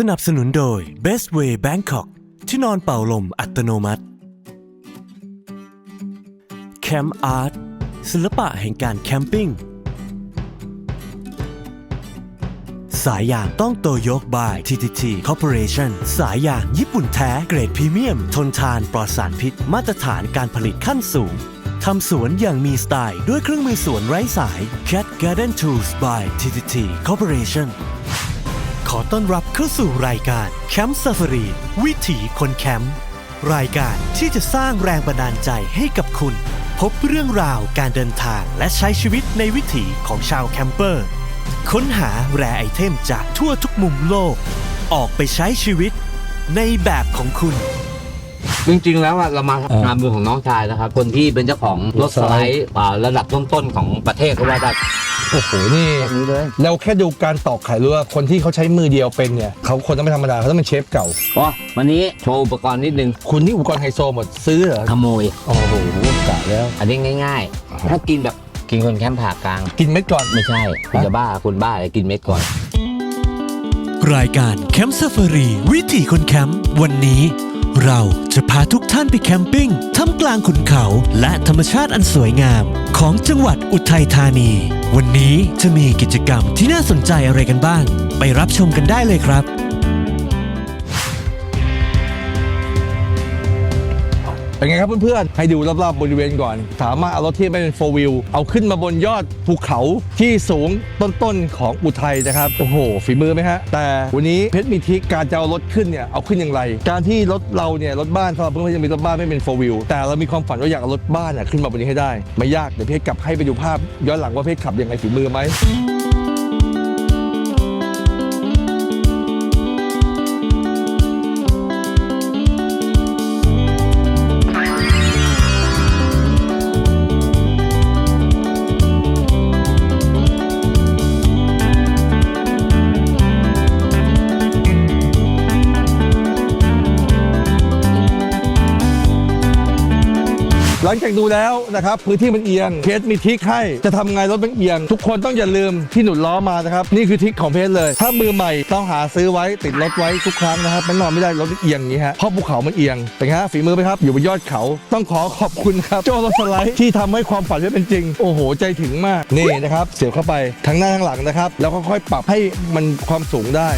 สนับสนุนโดย Best Way Bangkok ที่นอนเป่าลมอัตโนมัติ Camp Art ศิลปะแห่งการแคมปิ้ง สายยางต้องโตโยกบาย TTT Corporation สายยางญี่ปุ่นแท้เกรดพรีเมียม ทนทานปลอดสารพิษ มาตรฐานการผลิตขั้นสูงทำสวนอย่างมีสไตล์ ด้วยเครื่องมือสวนไร้สาย Cat Garden Tools by TTT Corporation ขอต้อนรับเข้าสู่รายการแคมป์ซาฟารีวิถีคนแคมป์รายการที่จะสร้างแรงบันดาลใจให้กับคุณ พบเรื่องราวการเดินทางและใช้ชีวิตในวิถีของชาวแคมเปอร์ ค้นหาแรไอเทมจากทั่วทุกมุมโลก ออกไปใช้ชีวิตในแบบของคุณ จริงๆ แล้วอะเรามางานบุญของน้องชายนะครับ คนที่เป็นเจ้าของรถสไลด์อ่าระดับต้นๆของประเทศก็ว่าได้ โอ้โห นี่แบบนี้เลยเราแค่ดูการตอกไข่รู้ว่าคนที่เขาใช้มือเดียวเป็นเนี่ยเขาคนต้องไม่ธรรมดาเขาต้องเป็นเชฟเก่า อ๋อวันนี้โชว์อุปกรณ์นิดนึงคุณนี่อุปกรณ์ไฮโซหมดซื้อเหรอขโมย โอ้โหกะแล้ว อันนี้ง่าย ๆ ถ้ากินแบบกินคนแคมป์ผ่ากลาง กินเม็ดก่อน ไม่ใช่คุณจะบ้าคุณบ้าเลยกินเม็ดก่อน รายการแคมป์ซ f ฟ r รีวิถีคนแคมป์วันนี้ เราจะพาทุกท่านไปแคมปิ้งท่ามกลางขุนเขาและธรรมชาติอันสวยงาม ของจังหวัดอุทัยธานี วันนี้จะมีกิจกรรมที่น่าสนใจอะไรกันบ้าง ไปรับชมกันได้เลยครับ เป็นไงครับเพื่อนๆ ให้ดูรอบๆบริเวณก่อน สามารถเอารถที่ไม่เป็นโฟวิลเอาขึ้นมาบนยอดภูเขาที่สูงต้นๆของอุทัยนะครับ โอ้โห ฝีมือไหมฮะ แต่วันนี้เพชรมีทิกการจะเอารถขึ้นเนี่ยเอาขึ้นอย่างไร การที่รถเราเนี่ยรถบ้านสำหรับเพื่อนๆจะมีรถบ้านไม่เป็นโฟวิลแต่เรามีความฝันว่าอยากเอารถบ้านน่ะขึ้นมาบนนี้ให้ได้ ไม่ยากเดี๋ยวเพชรกลับให้ไปดูภาพย้อนหลังว่าเพชรขับยังไงฝีมือไหม หลังจากดูแล้วนะครับพื้นที่มันเอียงเพชรมีทิคให้จะทำไงรถมันเอียง ทุกคนต้องอย่าลืมที่หนุนล้อมานะครับนี่คือทิคของเพชรเลย ถ้ามือใหม่ต้องหาซื้อไว้ติดรถไว้ทุกครั้งนะครับมันนอนไม่ได้รถมันเอียงอย่างนี้ฮะเพราะภูเขามันเอียงเป็นไงฮะฝีมือไหมครับอยู่บนยอดเขาต้องขอขอบคุณครับโจรถสไลด์ที่ทำให้ความฝันนี้เป็นจริง โอ้โหใจถึงมากนี่นะครับเสียบเข้าไปทั้งหน้าทั้งหลังนะครับแล้วก็ค่อยปรับให้มันความสูงได้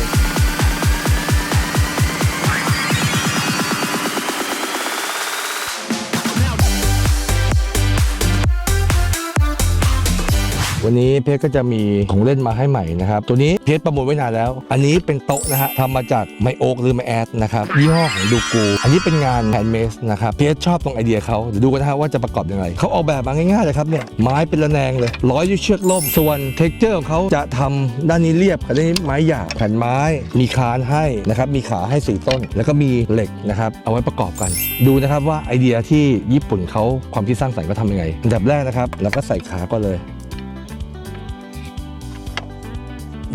วันนี้เพชรก็จะมีของเล่นมาให้ใหม่นะครับ ตัวนี้เพชรประมูลไว้นานแล้ว อันนี้เป็นโต๊ะนะฮะทำมาจากไมโอกหรือไมแอดนะครับยี่ห้อของดูกู อันนี้เป็นงานแฮนด์เมสนะครับเพชรชอบตรงไอเดียเขาเดี๋ยวดูกันนะฮะว่าจะประกอบยังไงเขาออกแบบมาง่ายๆเลยครับเนี่ยไม้เป็นระแนงเลยร้อยด้วยเชือกล่มส่วนเท็กเจอร์ของเขาจะทำด้านนี้เรียบกับด้านนี้ไม้หยาบแผ่นไม้มีคานให้นะครับมีขาให้สี่ต้น แล้วก็มีเหล็กนะครับเอาไว้ประกอบกัน ดูนะครับว่าไอเดียที่ญี่ปุ่นเขาความคิดสร้างสรรค์ก็ทำยังไงอันดับแรกนะครับเราก็ใส่ขาก็เลย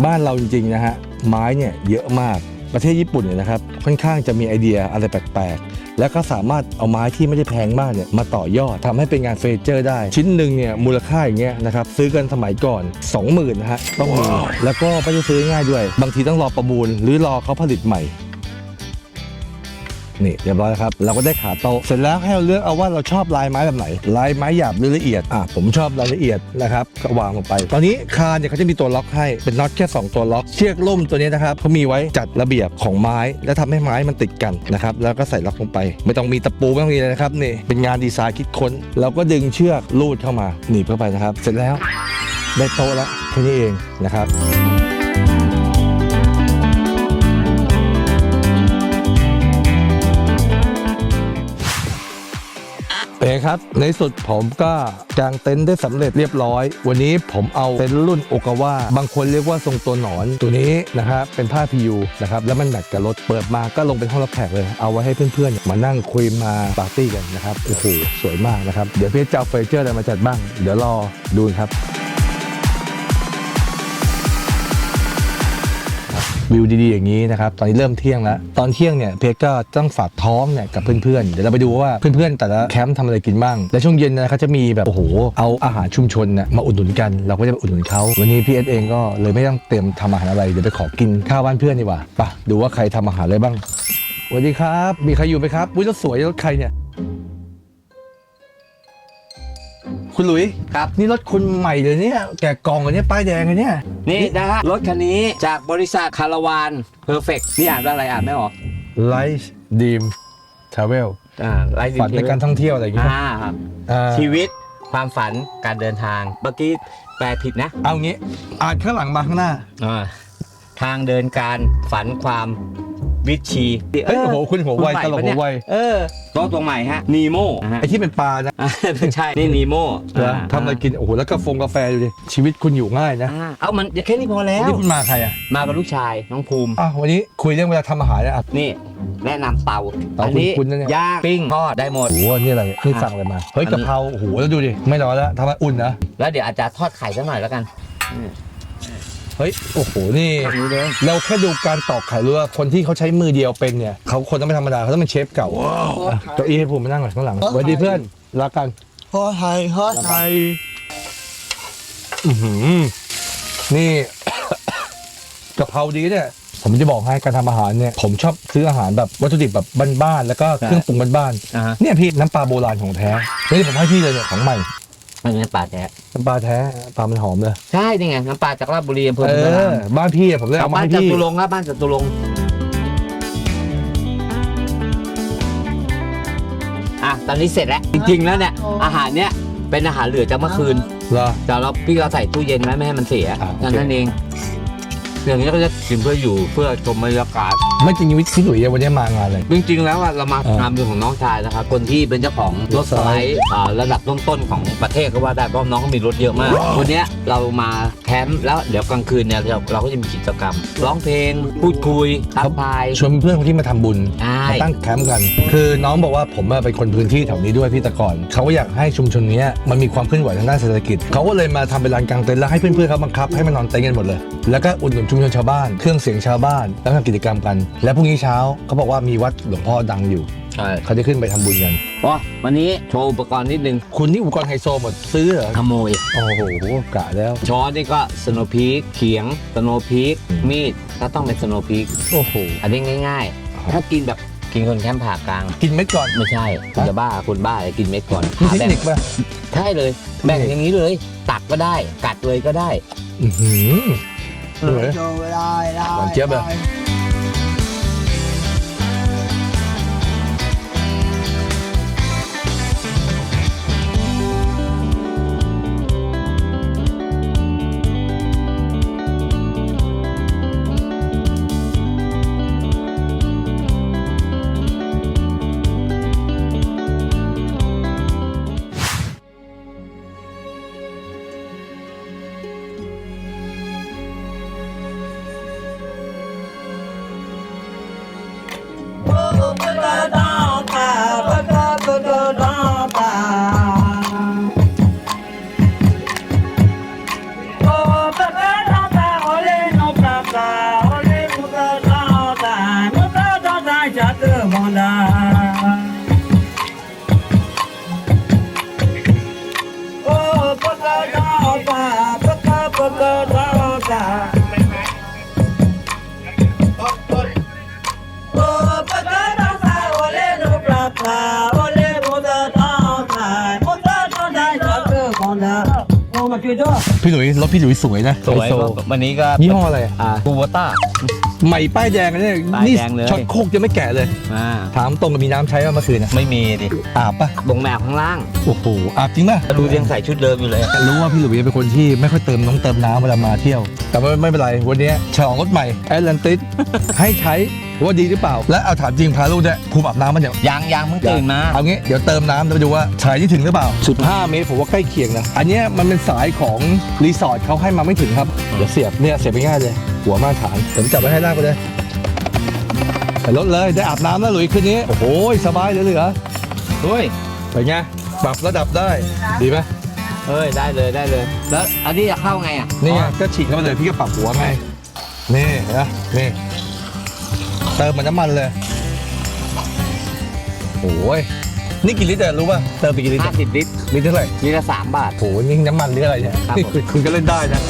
บ้านเราจริงๆนะฮะไม้เนี่ยเยอะมากประเทศญี่ปุ่นเนี่ยนะครับค่อนข้างจะมีไอเดียอะไรแปลกๆ แล้วก็สามารถเอาไม้ที่ไม่ได้แพงมากเนี่ยมาต่อยอดทำให้เป็นงานเฟอร์นิเจอร์ได้ ชิ้นหนึ่งเนี่ยมูลค่าอย่างเงี้ยนะครับซื้อกันสมัยก่อน 20,000นะฮะต้องมีแล้วก็ไม่ได้ซื้อง่ายด้วย บางทีต้องรอประมูล หรือรอเขาผลิตใหม่ นี่เรียบร้อยครับเราก็ได้ขาโต๊ะเสร็จแล้วให้เราเลือกเอาว่าเราชอบลายไม้แบบไหนลายไม้หยาบหรือละเอียดอะผมชอบรายละเอียดนะครับก็วางลงไป ตอนนี้คานเนี่ยเขาจะมีตัวล็อกให้เป็นน็อตแค่ 2 ตัวล็อกเชือกล่มตัวนี้นะครับเขามีไว้จัดระเบียบของไม้ และทำให้ไม้มันติดกันนะครับแล้วก็ใส่ล็อกลงไป ไม่ต้องมีตะปูไม่ต้องมีอะไรนะครับนี่เป็นงานดีไซน์คิดค้น เราก็ดึงเชือกลูดเข้ามาหนีบเข้าไปนะครับ เสร็จแล้วได้โต๊ะแล้วแค่นี้เองนะครับ ครับ ในสุดผมก็กางเต็นท์ได้สำเร็จเรียบร้อย วันนี้ผมเอาเต็นท์รุ่นโอกาวาบางคนเรียกว่าทรงตัวหนอนตัวนี้นะครับเป็นผ้าพียูนะครับแล้วมันแมทกับรถเปิดมาก็ลงเป็นห้องรับแขกเลย เอาไว้ให้เพื่อนๆ มานั่งคุยมาปาร์ตี้กันนะครับโอ้โหสวยมากนะครับ เดี๋ยวพี่จะเอาเฟอร์นิเจอร์อะไรมาจัดบ้าง เดี๋ยวรอดูครับ วิวดีๆอย่างนี้นะครับ ตอนนี้เริ่มเที่ยงแล้ว ตอนเที่ยงเนี่ยเพชรก็ต้องฝากท้องเนี่ยกับเพื่อนๆ เดี๋ยวเราไปดูว่าเพื่อนๆ แต่ละแคมป์ทำอะไรกินบ้าง และช่วงเย็นนะเขาจะมีแบบโอ้โห เอาอาหารชุมชนเนี่ยมาอุดหนุนกัน เราก็จะไปอุดหนุนเขาวันนี้พี่เอสเองก็เลยไม่ต้องเตรียมทำอาหารอะไรเดี๋ยวไปขอกินข้าวบ้านเพื่อนดีกว่าไปะดูว่าใครทำอาหารอะไรบ้างสวัสดีครับ มีใครอยู่ไหมครับอุ้ยรถสวยรถใครเนี่ย คุณหลุยครับ นี่รถคุณใหม่เลยเนี่ยแกะกล่องอันเนี้ยป้ายแดงอันเนี้ยนี่นะฮะ รถคันนี้จากบริษัทคาราวานเพอร์เฟกนี่อ่านว่าอะไรอ่านไม่ออก Life Dream Travel อ่าไลฟ์ฝันในการท่องเที่ยวอะไรอย่างเงี้ยอ่าครับอ่าชีวิตความฝันการเดินทางเมื่อกี้แปลผิดนะเอางี้อ่านข้างหลังมาข้างหน้า อ่าทางเดินการฝันความ วิชีเอ้ยโอ้โหคุณหัวไวคุณใม่ตลกปะเนี่หัวไวเออรถตัวใหม่ฮะนีโม่ฮะไอ้ที่เป็นปลานะอ่าไม่ใช่นี่นีโม่เหรอทำอะไรกินโอ้โหแล้วก็ฟงกาแฟดูดิชีวิตคุณอยู่ง่ายนะอ่าเอามันแค่นี้พอแล้วันวนี้คุณมาใครอะมากับลูกชายน้องภูมิอ้าววันนี้คุยเรื่องเวลาทำอาหารนะอะนี่แนะนำเตาเตาอันี้คุ้นๆนะเนี่ยย่างปิ้งทอดได้หมดโอ้โหนี่อะไรนี่สั่งอะไรมาเฮ้ยอันนี้กะเพราโอ้โหแล้วดูดิไม่ร้อนแล้วทำไมอุ่นนะแล้วเดี๋ยวอาจจะทอดไข่สักหน่อยแล้วกัน เฮ้ยโอ้โหนี่นี่เลยเราแค่ดูการตอกไข่รู้ว่าคนที่เขาใช้มือเดียวเป็นเนี่ยเขาคนต้องไม่ธรรมดาเขาต้องเป็นเชฟเก่าอะเก้าอี้ให้ผมมานั่งหน่อยข้างหลังสวัสดีเพื่อนรักกันพ่อไทยพ่อไทยอื้อหือนี่ กะเพราดีเนี่ยผมจะบอกให้การทำอาหารเนี่ย ผมชอบซื้ออาหารแบบวัตถุดิบแบบบ้านๆแล้วก็เครื่องปรุงบ้านอ่าฮะ ๆเนี่ยพี่น้ำปลาโบราณของแท้นี่ผมให้พี่เลยเนี่ยของใหม่มัน เป็นปลาแท้น้ำปลาแท้ปลามันหอมเลย ใช่นี่ไงน้ำปลาจากราชบุรีอำเภอเอพุทธารามอ บ้านพี่อะผมเลยจากเอามาบ้านให้จพี่ตุรงค์ครับบ้านจตุรงค์อะตอนนี้เสร็จแล้ว จริง ๆ แล้วเนี่ย อาหารเนี้ยเป็นอาหารเหลือจากเมื่อคืน เหรอ แต่เราพี่เราใส่ตู้เย็นไว้ไม่ให้มันเสียอ่าโอเค นั่นนั่นเอง อย่างนี้ก็จะกินเพื่ออยู่เพื่อชมบรรยากาศ ไม่จริงวิทย์พี่หลุยวันนี้มางานอะไรจริงๆแล้วอะเรามาอ่าตามเรื่องของน้องชายนะครับ คนที่เป็นเจ้าของรถสไลด์อ่าระดับต้นๆของประเทศก็ว่าได้เพราะน้องเขามีรถเยอะมาก วันเนี้ยเรามาแคมป์แล้วเดี๋ยวกลางคืนเนี่ยเราเราก็จะมีกิจกรรม ร้องเพลง พูดคุยทักทาย ชวนเพื่อนคนที่มาทำบุญใช่ มาตั้งแคมป์กัน คือน้องบอกว่าผมอะเป็นคนพื้นที่แถวนี้ด้วยพี่แตะก่อนเขาก็อยากให้ชุมชนเนี้ยมันมีความเคลื่อนไหวทางด้านเศรษฐกิจเขาก็เลยมาทำเป็นลานกลางเต็นท์แล้วให้เพื่อนๆเขาบังคับให้มานอนเต็นท์กันหมดเลย แล้วก็อุดหนุนชุมชนชาวบ้าน เครื่องเสียงชาวบ้านแล้วทำกิจกรรมกันและพรุ่งนี้เช้าเขาบอกว่ามีวัดหลวงพ่อดังอยู่ ใช่เขาจะขึ้นไปทำบุญกัน อ๋อวันนี้โชว์อุปกรณ์นิดนึงคุณนี่อุปกรณ์ไฮโซหมดซื้อเหรอ ขโมย โอ้โหกะแล้ว ช้อนนี่ก็สโนพีกเขียงสโนพีกมีดก็ต้องเป็นสโนพีกโอ้โห อันนี้ง่ายครับๆถ้ากินแบบกินคนแคมป์ผ่ากลาง กินเม็ดก่อนไม่ใช่คุณจะบ้าคุณบ้าเลยกินเม็ดก่อนมีหาเทคแบ่งนิคป่ะ ใช่เลย แบ่งอย่างนี้เลย ตักก็ได้ กัดเลยก็ได้ อื้อหือ เหนื่อยโดนได้ได้ หวานเจี๊ยพี่หลุยรถพี่หลุยสวยนะไฮโซวันนี้ก็ยี่ห้ออะไรอ่าคูโบต้า ใหม่ป้ายแดงเนี่ยป้ายนี่แดงเลย ช็อตโคกยังไม่แกะเลย อ่าถามตรงกับมีน้ำใช้ป่ะเมื่อคืนนะไม่มีดิอาบปะบ่งแมวข้างล่างโอ้โหอาบจริงป่ะดูยังใส่ชุดเดิมอยู่เลย รู้ว่าพี่หลุยเป็นคนที่ไม่ค่อยเติมน้องเติมน้ำเวลามาเที่ยว แต่ว่ไม่เป็นไรวันนี้ฉลองรถใหม่แอตแลนติสให้ใช้ ว่าดีหรือเปล่า และเอาถามจริงพาลูกเนี่ยภูมิอาบน้ำมันเนี่ยยังยังเพิ่งตื่นมา เอางี้เดี๋ยวเติมน้ำแล้วไปดูว่าสายที่ถึงหรือเปล่า 15 เมตรผมว่าใกล้เคียงนะ อันเนี้ยมันเป็นสายของรีสอร์ทเขาให้มาไม่ถึงครับ เดี๋ยวเสียบเนี่ยเสียบไปง่ายเลย หัวมาตรฐานผมจับไว้ให้ลากไปเลยใส่รถเลยได้อาบน้ำแล้วหลุยคืนนี้ โอ้โหสบายเหลือเฮ้ยๆเป็นไงปรับระดับได้ดีไหมเฮ้ยได้เลยได้เลย แล้วอันนี้จะเข้าไงอะนี่ไงก็ฉีดเข้าไปเลยพี่ก็ปรับหัวไงนี่นะนี่ เติมเหมันน้ำมันเลยโอ้ยนี่กี่ลิตรอะรู้ป่ะเติมไปกี่ลิตร50ลิตรลิตรเท่าไหร่ลิตรละ3บาทโอ้ยนี่น้ำมันหรืออะไรเนี่ยครับนี่ผมคุณคุณก็เล่นได้นะ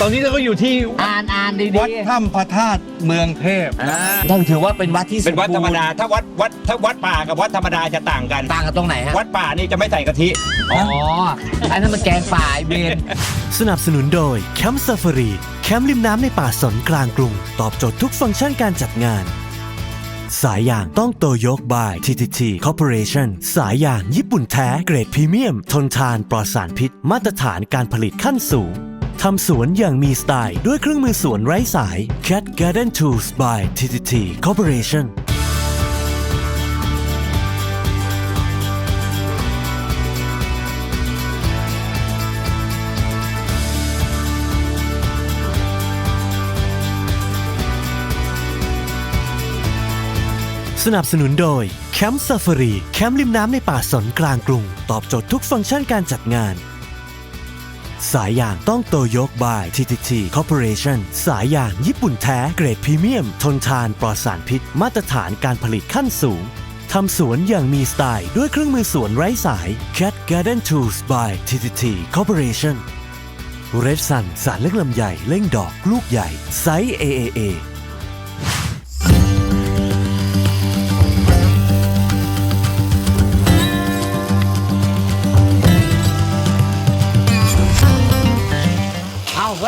ตอนนี้เราก็อยู่ที่อ่านอ่านดีวัดถ้ำพระธาตุเมืองเทพๆต้องถือว่าเป็นวัดที่เป็นวัดธรรมดา ถ้าวัดวัดถ้าวัดป่ากับวัดธรรมดาจะต่างกัน ต่างกันตรงไหนฮะ วัดป่านี่จะไม่ใส่กะทิอ๋ออันนั้นมันแกงป่าไอเบน สนับสนุนโดยแคมป์ซ f ฟ r รี แคมป์ริมน้ำในป่าสนกลางกรุง ตอบโจทย์ทุกฟังก์ชันการจัดงาน สายอย่างต้องโตโยกบาย TTT Corporation สายอย่างญี่ปุ่นแท้เกรดพรีเมียม ทนทานปลอดสารพิษ มาตรฐานการผลิตขั้นสูงทำสวนอย่างมีสไตล์ ด้วยเครื่องมือสวนไร้สาย Cat Garden Tools by TTT Corporation สนับสนุนโดยแคมป์ซ f ฟ r รีแคมป์ริมน้ำในป่าสนกลางกรุง ตอบโจทย์ทุกฟังก์ชันการจัดงาน สายอย่างต้องโตโยกบาย TTT Corporation สายอย่างญี่ปุ่นแท้เกรดพรีเมียม ทนทานปลอดสารพิษ มาตรฐานการผลิตขั้นสูงทำสวนอย่างมีสไตล์ด้วยเครื่องมือสวนไร้สาย Cat Garden Tools by TTT Corporation Red Sun สารเล็กลำใหญ่เล่งดอกลูกใหญ่ไซส์ AAA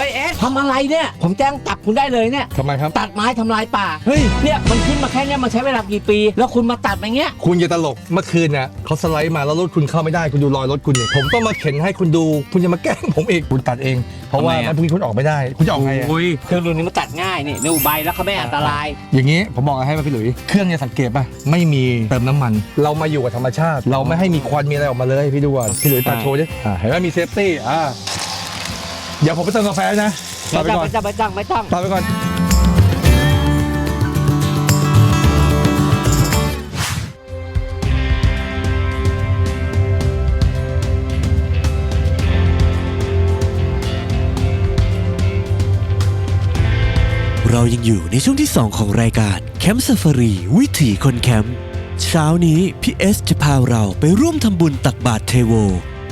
ยเอสทำอะไรเนี่ย ผมแจ้งจับคุณได้เลยเนี่ย ทำไมครับ ตัดไม้ทำลายป่า เฮ้ย เนี่ยมันขึ้นมาแค่เนี้ยมันใช้เวลากี่ปี แล้วคุณมาตัดอย่างเงี้ย คุณอย่าตลก เมื่อคืนน่ะเขาสไลด์มาแล้วรถคุณเข้าไม่ได้ คุณดูรอยรถคุณเนี่ยผมต้องมาเข็นให้คุณดู คุณจะมาแกล้งผมอีกคุณตัดเอง เพราะว่าทำไมอะมันพรุ่งนี้คุณออกไม่ได้ คุณจะออกไงอะอุ้ยเครื่องรุ่นนี้มันตัดง่ายนี่นูใบแล้วเขาไม่อันตราย อย่างนี้ผมบอกให้มาพี่หลุย เครื่องเนี่ยสังเกตป่ะ ไม่มีเติมน้ำมัน เรามาอยู่กับธรรมชาติ เราไม่ให้มีควันมีอะไรออกมาเลยพี่ดูก่อนพี่หลุยตัดโชว์ดิอ่าเห็นไหมมีเซฟตี้ อ่า เดี๋ยวผมไปเติมกาแฟนะตัไม่ดไปต้องก่อนไม่ต้องไม่ต้องไม่ต้องตัดไปก่อน เรายังอยู่ในช่วงที่ 2 ของรายการแคมป์ซ f ฟ r รีวิถีคนแคมป์เช้านี้พี่เอสจะพาเราไปร่วมทำบุญตักบาตรเทโว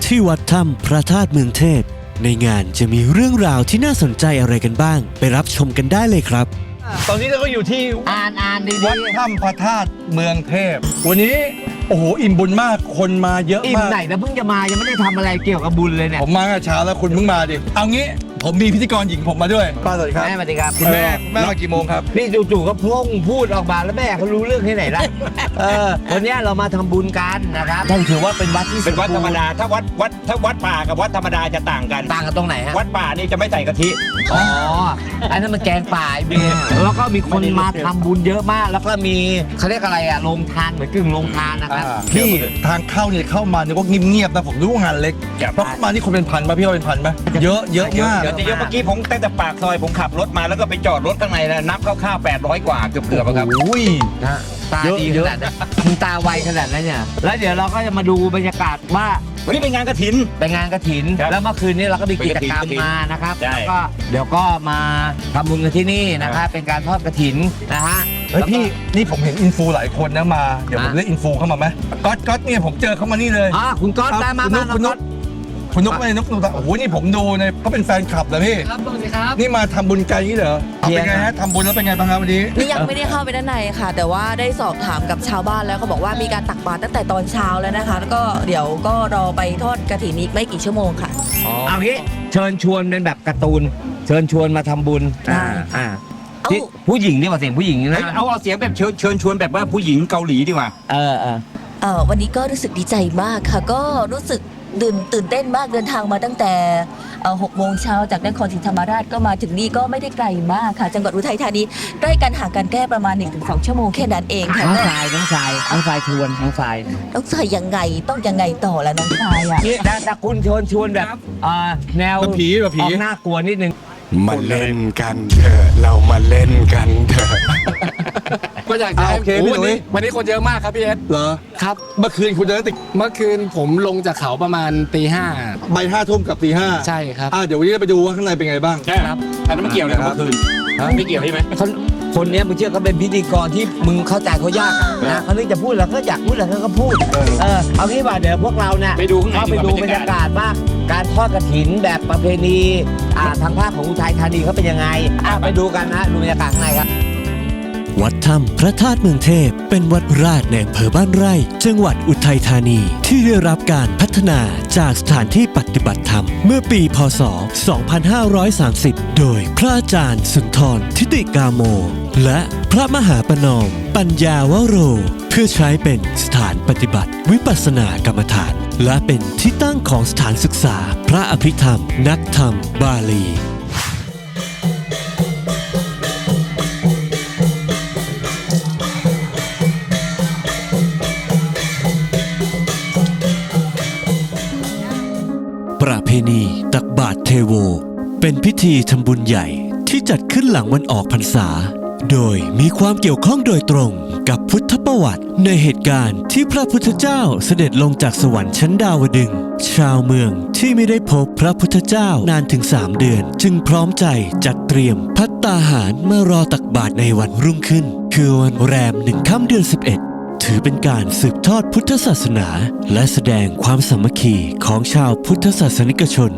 ที่วัดถ้ำพระธาตุเมืองเทพ ในงานจะมีเรื่องราวที่น่าสนใจอะไรกันบ้าง ไปรับชมกันได้เลยครับ ตอนนี้เราก็อยู่ที่อ่านอ่านดีวัดถ้ำพระธาตุเมืองเทพ วันนี้โอ้โห อิ่มบุญมากคนมาเยอะๆอิ่มมาก ไหนแล้วเพิ่งจะมายังไม่ได้ทำอะไรเกี่ยวกับบุญเลยเนี่ยผมมาตั้งแต่เช้าแล้วคุณเพิ่งมาดิ เอางี้ผมมีพิธีกรหญิงผมมาด้วยป้าสวัสดีครับ แม่สวัสดีครับคุณแม่แม่มากี่โมงครับ นี่จู่ๆก็พุ่งพูดออกมาแล้วแม่เขารู้เรื่องที่ไหนล่ะ เออวันเนี้ยเรามาทำบุญกันนะครับต้องถือว่าเป็นวัดที่เป็นวัดธรรมดาถ้าวัดวัดถ้าวัดป่ากับวัดธรรมดาจะต่างกัน ต่างกันตรงไหนฮะวัดป่านี่จะไม่ใส่กะทิอ๋ออันนั้นมันแกงป่าไอเบนแล้วก็มีคนมาทำบุญเยอะมาก แล้วก็มีเขาเรียกอะไรอะโรงทานเหมือนกึ่งโรงทานนะครับพี่ทางเข้าเนี่ยเข้ามาเนี่ยก็เงียบๆนะผมรู้ว่างานเล็กเพราะเข้ามานี่คนเป็นพันป่ะพี่ว่าเป็นพันป่ะเยอะเยอะมากเดี๋ยวจะเยอะเมื่อกี้ผมตั้งแต่ปากซอยผมขับรถมาแล้วก็ไปจอดรถข้างในนะนับคร่าวๆ800 กว่าเกือบเกือบๆครับโอ้ยนะตาเยอะดีเยขอะนาดนั้นคุณตาไวขนาดนั้นเนี่ยแล้วเดี๋ยวเราก็จะมาดูบรรยากาศว่าวันนี้เป็นงานกระถินไปงานกระถินครับแล้วเมื่อคืนนี้เราก็มีกิจกรรมเป็นกฐินมานะครับใช่แล้วก็เดี๋ยวก็มาทำบุญกันที่นี่นะครับเป็นการทอดกระถินนะฮะเฮ้ยแล้วก็พี่นี่ผมเห็นอินฟูหลายคนนะมา เดี๋ยวผมอะเรียกอินฟูเข้ามาไหมก๊อตก๊อตเนี่ยผมเจอเขามานี่เลยอ่าคุณก๊อตครับได้มาคุณนุมากคุณนุกคุณนุกไม่นุกนุกตาโอ้โหนี่ผมดูในเขาเป็นแฟนคลับนะพี่ครับสวัสดีครับนี่มาทำบุญไกลนี่เหรอเอาเป็นไงฮะทำบุญแล้วเป็นไงบ้างครับวันนี้ นี่ยังไม่ได้เข้าไปด้านในค่ะ แต่ว่าได้สอบถามกับชาวบ้านแล้วก็บอกว่ามีการตักบาตรตั้งแต่ตอนเช้าแล้วนะคะ แล้วก็เดี๋ยวก็รอไปทอดกระถินอีกไม่กี่ชั่วโมงค่ะ เอางี้เชิญชวนเป็นแบบการ์ตูน เชิญชวนมาทำบุญได้อ่าอ่าเอ้า ที่ผู้หญิงนี่ว่าเสียงผู้หญิงเฮ้นะยเอาเอาเสียงแบบเชิญเชิญชวนแบบว่าผู้หญิงเกาหลีดีกว่า เออเออเอ่อวันนี้ก็รู้สึกดีใจมากค่ะ ก็รู้สึกตื่นตื่นเต้นมากเดินทางมาตั้งแต่หกโมงเช้าจากนครศรีธรรมราชก็มาถึงนี่ก็ไม่ได้ไกลมากค่ะ จังหวัดอุทัยธานีใกล้กันห่างกันแค่ประมาณ 1-2 ชั่วโมงแค่นั้นเองค่ะน้องแม่ชายน้องชายน้องชายชวนน้องชายน้องชายยังไงต้องยังไงต่อละน้องชายอะนี่แต่แต่คุณชวนชวนแบบอ่าแนวแบบผีแบบผี ออกน่ากลัวนิดนึง มาเล่นกันเถอะเรามาเล่นกันเถอะ ก็อยากจะให้อ่าโอเคพี่โอ้วันนี้หนุ่ย วันนี้คนเยอะมากครับพี่เอสเหรอ ครับ เมื่อคืนคุณเดินติดเมื่อคืนผมลงจากเขาประมาณตีห้าใบห้าทุ่มกับตีห้าใช่ครับ อ่าเดี๋ยววันนี้เราไปดูว่าข้างในเป็นไงบ้างครับอันนั้นไม่เกี่ยวเลยครับคืนไม่เกี่ยวใช่ไหมคน คนเนี้ยมึงเชื่อเขาเป็นพิธีกรที่มึงเข้าใจเขายากอะนะเขาเรื่องจะพูดแล้วก็อยากพูดแล้วก็พูดเออเอางี้ว่าเดี๋ยวพวกเราเนี่ยไปดูข้างในเข้าไปดูดีกว่าบรรยากาศว่าการทอดกระถินแบบประเพณีอ่าทางภาคของอุทัยธานีเขาเป็นยังไงอะไปดูกันนะดูบรรยากาศข้างในครับ วัดถ้ำพระธาตุเมืองเทพ เป็นวัดราชในอำเภอบ้านไร่ จังหวัดอุทัยธานี ที่ได้รับการพัฒนาจากสถานที่ปฏิบัติธรรม เมื่อปีพศ 2530 โดยพระอาจารย์สุนทรทิติกาโม และพระมหาปนอม ปัญญาวโร เพื่อใช้เป็นสถานปฏิบัติ วิปัสสนากรรมฐาน และเป็นที่ตั้งของสถานศึกษา พระอภิธรรม นักธรรม บาลี ประเพณี ตักบาตรเทโว เป็นพิธีทำบุญใหญ่ที่จัดขึ้นหลังวันออกพรรษา โดยมีความเกี่ยวข้องโดยตรงกับพุทธประวัติ ในเหตุการณ์ที่พระพุทธเจ้าเสด็จลงจากสวรรค์ชั้นดาวดึงชาวเมืองที่ไม่ได้พบพระพุทธเจ้านานถึงสามเดือน จึงพร้อมใจจัดเตรียมพัตตาหารมารอตักบาตรในวันรุ่งขึ้น คือวันแรมหนึ่งค่ำเดือน 11 ถือเป็นการสืบทอดพุทธศาสนา และแสดงความสามัคคีของชาวพุทธศาสนิกชน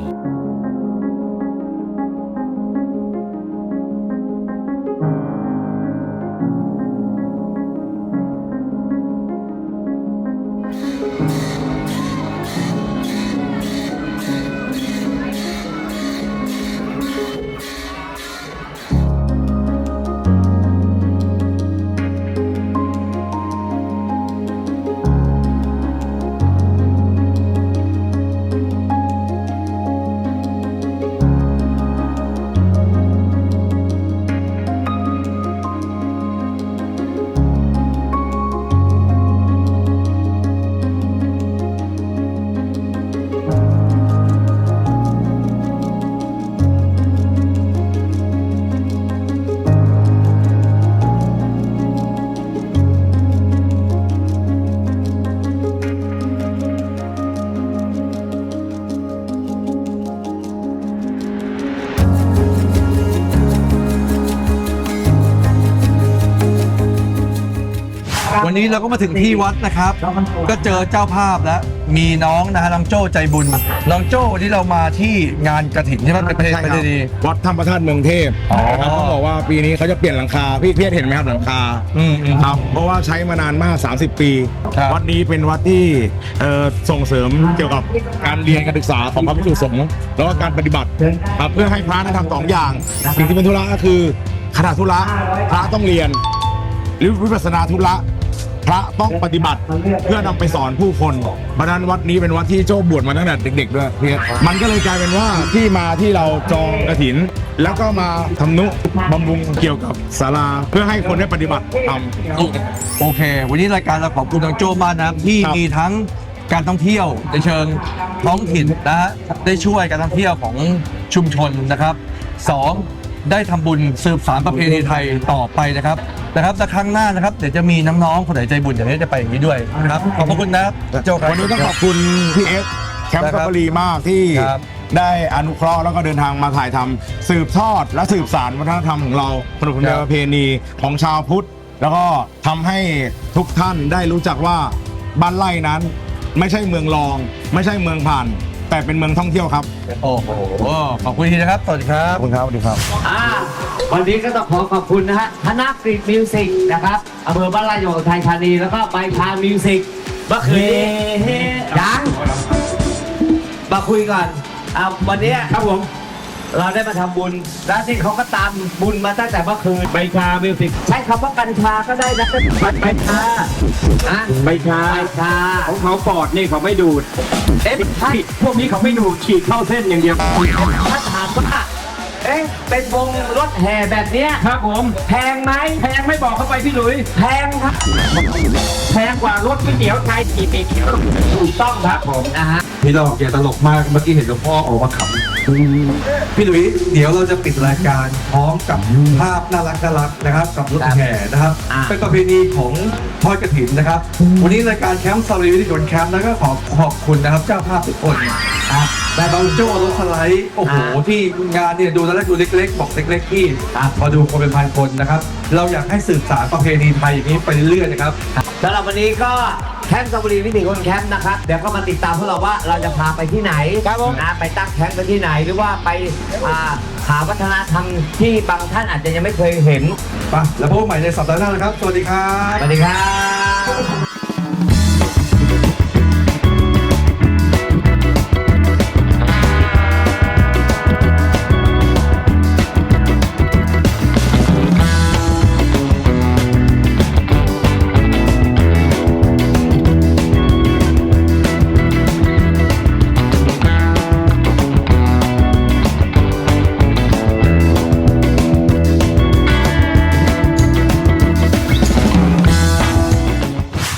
นนี้เราก็มาถึงที่วัดนะครับ ก็เจอเจ้าภาพแล้ว มีน้องนะฮะน้องโจ้ใจบุญ น้องโจ้วันนี้เรามาที่งานกระถิ่นใช่ไหมเป็นประเพใช่ครับณีวัดธรรมพระธาตุเมืองเทพอ๋อ นะครับต้องบอกว่าปีนี้เขาจะเปลี่ยนหลังคา พี่เพียรเห็นไหมครับหลังคา อืมอืม ครับเพราะว่าใช้มานานมาก 30 ปี ครับ วัดนี้เป็นวัดที่เอ่อส่งเสริมเกี่ยวกับการเรียนการศึกษาของพระภิกษุสงฆ์แล้วก็การปฏิบัติครับเพื่อให้พระได้ทำสองอย่าง สิ่งที่เป็นธุระก็คือขณะธุระพระต้องเรียน หรือวิปัสสนาธุระ พระต้องปฏิบัติเพื่อนำไปสอนผู้คนเพราะฉะนั้นวัดนี้เป็นวัดที่โจ้บวชมาตั้งแต่เด็กๆด้วยพี่มันก็เลยกลายเป็นว่าที่มาที่เราจองกระถิน แล้วก็มาทำนุบำรุงเกี่ยวกับศาลาเพื่อให้คนได้ปฏิบัติทำโอเค วันนี้รายการเราขอบคุณน้องโจ้มากนะครับที่ครับมีทั้งการท่องเที่ยวในเชิงท้องถิ่นนะฮะได้ช่วยการท่องเที่ยวของชุมชนนะครับสอง ได้ทำบุญสืบสานประเพณีไทยต่อไปนะครับนะครับแต่ครั้งหน้านะครับเดี๋ยวจะมีน้องๆคนไหนใจบุญเดี๋ยวนี้จะไปอย่างนี้ด้วยนะครับขอบพระคุณนะครับโจ้ครับวันนี้ต้องขอบคุณพี่เอสแคมป์ได้ครัซับฟฟารีมากที่ครับได้อนุเคราะห์แล้วก็เดินทางมาถ่ายทำสืบทอดและสืบสานวัฒนธรรมของเราขนบธรรมเนียมประเพณีของชาวพุทธ แล้วก็ทำให้ทุกท่านได้รู้จักว่าบ้านไร่นั้น ไม่ใช่เมืองรอง ไม่ใช่เมืองผ่าน แต่เป็นเมืองท่องเที่ยวครับโอ้โหขอบคุณทีนะครับสวัสดีครับ ขอบคุณครับสวัสดีครับ อ่าวันนี้ก็ต้องขอขอบคุณนะฮะคณะกรีดมิวสิกนะครับอำเภอบ้านไร่จังหวัดอุทัยธานีแล้วก็ไปพามิวสิกเมื่อคืนนี้ยังมาคุยก่อนอ่าวันนี้ครับผม เราได้มาทำบุญ แล้วที่เขาก็ตามบุญมาตั้งแต่เมื่อคืน ใบชามิวสิกใช้คำว่ากัญชาก็ได้นะใบชาอะใบชา ใบชาของเขาปอดนี่เขาไม่ดูด เอ๊ะถ้าพวกนี้เขาไม่ดูดฉีดเข้าเส้นอย่างเดียว ถ้าถามว่า เอ๊ะเป็นวงรถแห่แบบเนี้ยครับผม แพงไหมแพงไม่บอกเข้าไปพี่หลุย แพงครับ แพงกว่ารถก๋วยเตี๋ยวไทยกี่ปีเขียวถูกต้องครับผมนะฮะ พี่ดอกอย่าตลกมาก เมื่อกี้เห็นหลวงพ่อออกมาขำพี่หลุยเดี๋ยวเราจะปิดรายการพร้อมกับภาพน่ารักน่ารักนะครับกับรถแห่นะครับอ่าเป็นประเพณีของทอดกระถินนะครับ วันนี้รายการแคมป์ซาลีวิทยนแคมป์แล้วก็ขอขอบคุณนะครับเจ้าภาพทุกคนครับ แต่บางโจ้รถสไลด์โอ้โหที่งานเนี่ยดูตอนแรกดูเล็ก ๆ บอกเล็กๆที่พอดูคนเป็นพันคนนะครับ เราอยากให้สืบสานประเพณีไทยอย่างนี้ไปเรื่อยๆนะครับ สำหรับวันนี้ก็แคมป์สบุรีวิถีคนแคมป์นะครับ เดี๋ยวก็มาติดตามพวกเราว่าเราจะพาไปที่ไหนครับผมนะไปตั้งแคมป์กันที่ไหนหรือว่าไปอ่าหาวัฒนธรรมที่บางท่านอาจจะยังไม่เคยเห็นไปแล้วพบกันใหม่ในสัปดาห์หน้านะครับ สวัสดีครับ สวัสดีครับ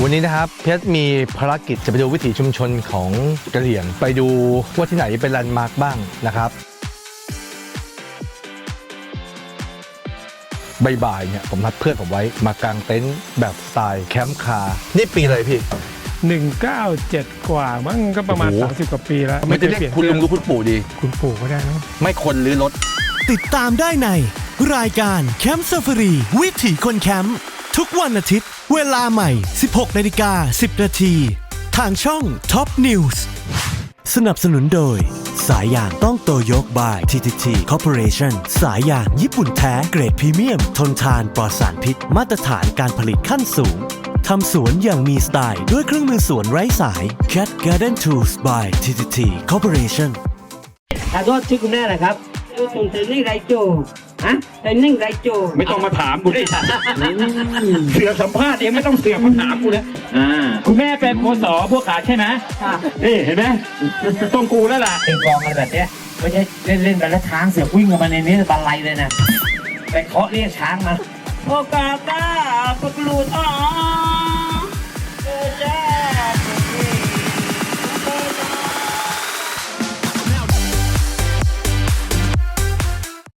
วันนี้นะครับเพชรมีภารกิจจะไปดูวิถีชุมชนของกะเหรี่ยง ไปดูว่าที่ไหนเป็นแลนด์มาร์คบ้างนะครับบ่ายๆเนี่ยผมนัดเพื่อนผมไว้มากางเต็นท์แบบสไตล์แคมป์คาร์นี่ปีอะไรพี่ 197 กว่ามั้งก็ประมาณ โอ้โห 30 กว่าปีแล้วไม่จะเรียกคุณลุงหรือคุณปู่ดี คุณปู่ก็ได้นะ ไม่คนหรือรถ ติดตามได้ใน รายการแคมป์ซ f ฟ r รีวิถีคนแคมป์ทุกวันอาทิตย์ เวลาใหม่ 16นาฬิกา10 นาที ทางช่อง Top News สนับสนุนโดย สายยางต้องโตโยกบาย TTT Corporation สายยางญี่ปุ่นแท้เกรดพรีเมียม ทนทานปลอดสารพิษ มาตรฐานการผลิตขั้นสูงทำสวนอย่างมีสไตล์ด้วยเครื่องมือสวนไร้สาย Cat Garden Tools by TTT Corporation ขอโทษชื่อคุณแม่อะไรครับส่งเสริมนี่ไรโจ ฮะเป็นนึ่งไรโจไม่ต้องมาถามกูดิเสือกสัมภาษณ์เองไม่ต้องเสือกมาถามกูเลยอ่าคุณแม่เป็นโคสอพวกขาใช่ไหมนี่เห็นไหมต้องกูแล้วล่ะเป็นกองอะไรแบบเนี้ยไม่ใช่เล่นเล่นๆไปแล้วช้างเสือกวิ่งออกมาในนี้บาลัยเลยนะไปเคาะเรียกช้างมาโอกาตาปกลูตอ